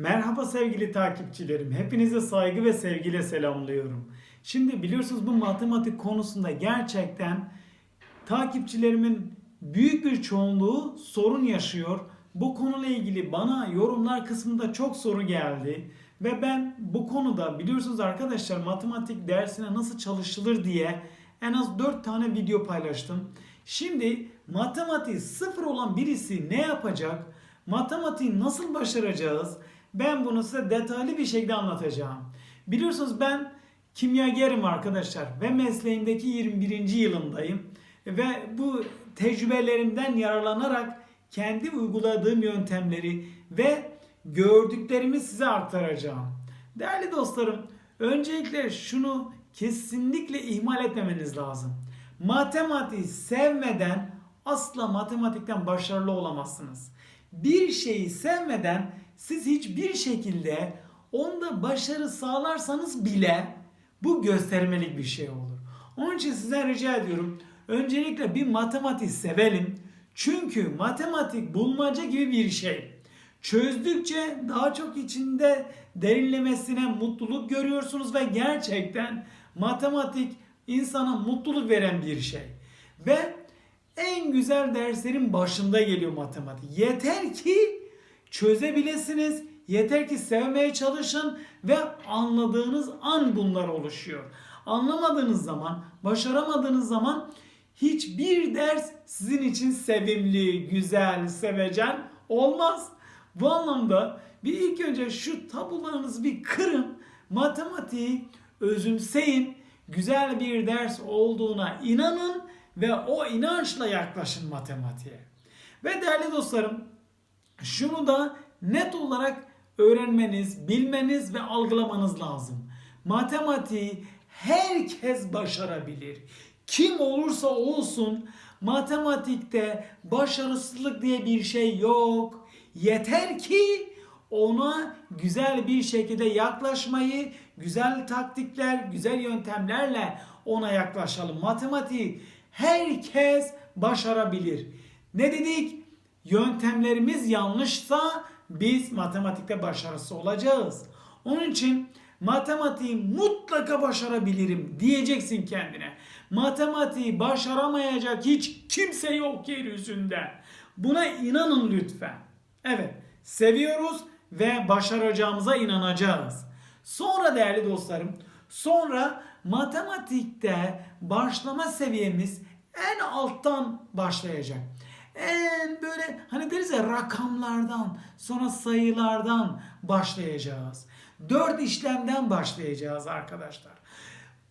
Merhaba sevgili takipçilerim. Hepinize saygı ve sevgiyle selamlıyorum. Şimdi biliyorsunuz bu matematik konusunda gerçekten takipçilerimin büyük bir çoğunluğu sorun yaşıyor. Bu konuyla ilgili bana yorumlar kısmında çok soru geldi. Ve ben bu konuda biliyorsunuz arkadaşlar matematik dersine nasıl çalışılır diye en az 4 tane video paylaştım. Şimdi matematiği sıfır olan birisi ne yapacak? Matematiği nasıl başaracağız? Ben bunu size detaylı bir şekilde anlatacağım. Biliyorsunuz ben kimyagerim arkadaşlar ve mesleğimdeki 21. yılımdayım. Ve bu tecrübelerimden yararlanarak kendi uyguladığım yöntemleri ve gördüklerimi size aktaracağım. Değerli dostlarım, öncelikle şunu kesinlikle ihmal etmemeniz lazım. Matematiği sevmeden asla matematikten başarılı olamazsınız. Bir şeyi sevmeden siz hiçbir şekilde onda başarı sağlarsanız bile bu göstermelik bir şey olur. Onun için sizden rica ediyorum. Öncelikle bir matematik sevelim. Çünkü matematik bulmaca gibi bir şey. Çözdükçe daha çok içinde derinlemesine mutluluk görüyorsunuz ve gerçekten matematik insana mutluluk veren bir şey. Ve en güzel derslerin başında geliyor matematik. Yeter ki çözebilirsiniz. Yeter ki sevmeye çalışın ve anladığınız an bunlar oluşuyor. Anlamadığınız zaman, başaramadığınız zaman hiçbir ders sizin için sevimli, güzel, sevecen olmaz. Bu anlamda bir ilk önce şu tabularınızı bir kırın. Matematiği özümseyin. Güzel bir ders olduğuna inanın ve o inançla yaklaşın matematiğe. Ve değerli dostlarım şunu da net olarak öğrenmeniz, bilmeniz ve algılamanız lazım. Matematiği herkes başarabilir. Kim olursa olsun matematikte başarısızlık diye bir şey yok. Yeter ki ona güzel bir şekilde yaklaşmayı, güzel taktikler, güzel yöntemlerle ona yaklaşalım. Matematiği herkes başarabilir. Ne dedik? Yöntemlerimiz yanlışsa biz matematikte başarısı olacağız. Onun için matematiği mutlaka başarabilirim diyeceksin kendine. Matematiği başaramayacak hiç kimse yok yeryüzünde. Buna inanın lütfen. Evet, seviyoruz ve başaracağımıza inanacağız. Sonra değerli dostlarım, sonra matematikte başlama seviyemiz en alttan başlayacak. En böyle hani deriz ya rakamlardan sonra sayılardan başlayacağız. Dört işlemden başlayacağız arkadaşlar.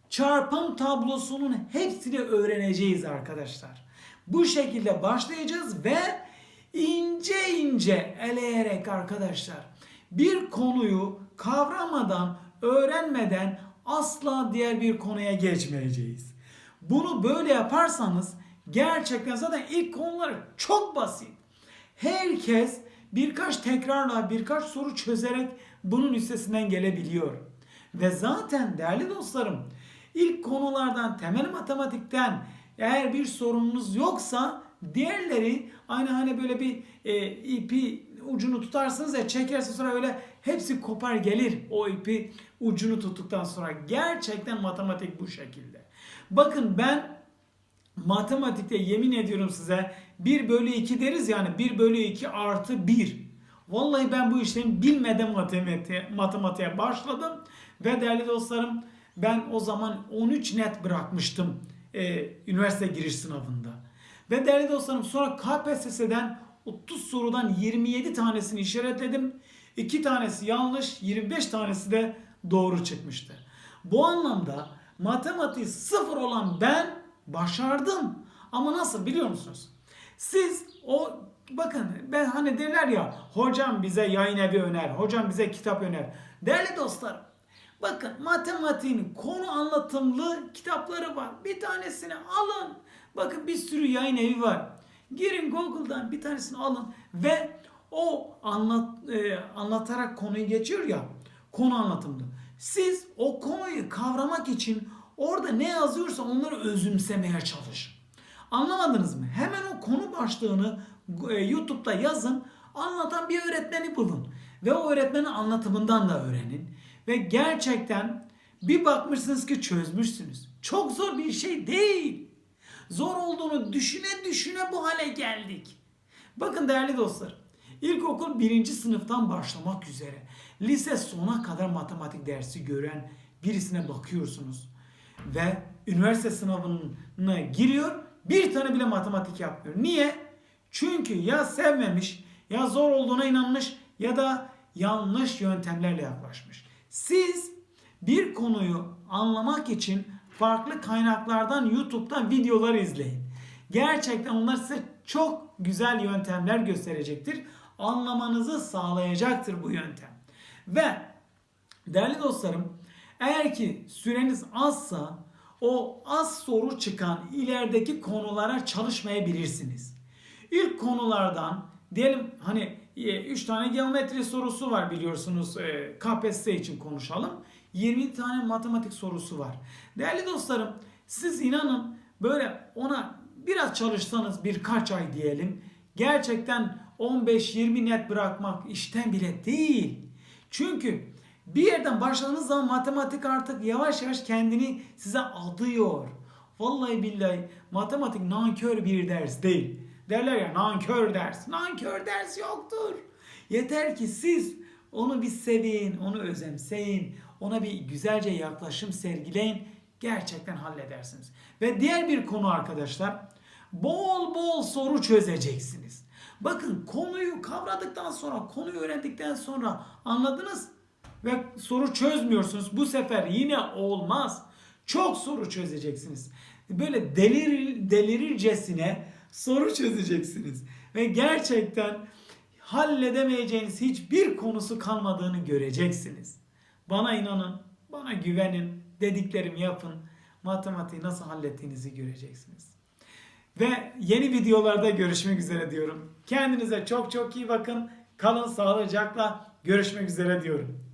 Çarpım tablosunun hepsini öğreneceğiz arkadaşlar. Bu şekilde başlayacağız ve ince ince eleyerek arkadaşlar bir konuyu kavramadan, öğrenmeden asla diğer bir konuya geçmeyeceğiz. Bunu böyle yaparsanız gerçekten zaten ilk konular çok basit. Herkes birkaç tekrarla, birkaç soru çözerek bunun üstesinden gelebiliyor. Ve zaten değerli dostlarım ilk konulardan, temel matematikten eğer bir sorununuz yoksa diğerleri aynı hani böyle bir e, ipi ucunu tutarsınız ya çekersiniz sonra öyle hepsi kopar gelir o ipi ucunu tuttuktan sonra. Gerçekten matematik bu şekilde. Bakın ben matematikte yemin ediyorum size 1 bölü 2 deriz yani 1 bölü 2 artı 1. Vallahi ben bu işlemi bilmeden matematiğe, matematiğe başladım ve değerli dostlarım ben o zaman 13 net bırakmıştım e, üniversite giriş sınavında. Ve değerli dostlarım sonra KPSS'den 30 sorudan 27 tanesini işaretledim. 2 tanesi yanlış, 25 tanesi de doğru çıkmıştı. Bu anlamda matematiği sıfır olan ben başardım. Ama nasıl biliyor musunuz? Siz o bakın ben hani derler ya hocam bize yayın evi öner, hocam bize kitap öner. Değerli dostlarım bakın matematiğin konu anlatımlı kitapları var. Bir tanesini alın. Bakın bir sürü yayın evi var. Girin Google'dan bir tanesini alın ve o anlat e, anlatarak konuyu geçiyor ya konu anlatımlı. Siz o konuyu kavramak için orada ne yazıyorsa onları özümsemeye çalışın. Anlamadınız mı? Hemen o konu başlığını e, YouTube'da yazın. Anlatan bir öğretmeni bulun. Ve o öğretmenin anlatımından da öğrenin. Ve gerçekten bir bakmışsınız ki çözmüşsünüz. Çok zor bir şey değil. Zor olduğunu düşüne düşüne bu hale geldik. Bakın değerli dostlar. İlkokul birinci sınıftan başlamak üzere lise sona kadar matematik dersi gören birisine bakıyorsunuz. Ve üniversite sınavına giriyor bir tane bile matematik yapmıyor. Niye? Çünkü ya sevmemiş ya zor olduğuna inanmış ya da yanlış yöntemlerle yaklaşmış. Siz bir konuyu anlamak için farklı kaynaklardan YouTube'dan videolar izleyin. Gerçekten onlar size çok güzel yöntemler gösterecektir. Anlamanızı sağlayacaktır bu yöntem. Ve değerli dostlarım eğer ki süreniz azsa o az soru çıkan ilerideki konulara çalışmayabilirsiniz. İlk konulardan diyelim hani 3 tane geometri sorusu var biliyorsunuz e, KPSS için konuşalım. 20 tane matematik sorusu var. Değerli dostlarım siz inanın böyle ona biraz çalışsanız birkaç ay diyelim gerçekten 15-20 net bırakmak işten bile değil. Çünkü bir yerden başladığınız zaman matematik artık yavaş yavaş kendini size adıyor. Vallahi billahi matematik nankör bir ders değil. Derler ya nankör ders. Nankör ders yoktur. Yeter ki siz onu bir sevin, onu özemseyin, ona bir güzelce yaklaşım sergileyin. Gerçekten halledersiniz. Ve diğer bir konu arkadaşlar, bol bol soru çözeceksiniz. Bakın konuyu kavradıktan sonra, konuyu öğrendikten sonra anladınız ve soru çözmüyorsunuz. Bu sefer yine olmaz. Çok soru çözeceksiniz. Böyle delir, delirircesine soru çözeceksiniz. Ve gerçekten halledemeyeceğiniz hiçbir konusu kalmadığını göreceksiniz. Bana inanın, bana güvenin, dediklerimi yapın. Matematiği nasıl hallettiğinizi göreceksiniz. Ve yeni videolarda görüşmek üzere diyorum. Kendinize çok çok iyi bakın. Kalın sağlıcakla. Görüşmek üzere diyorum.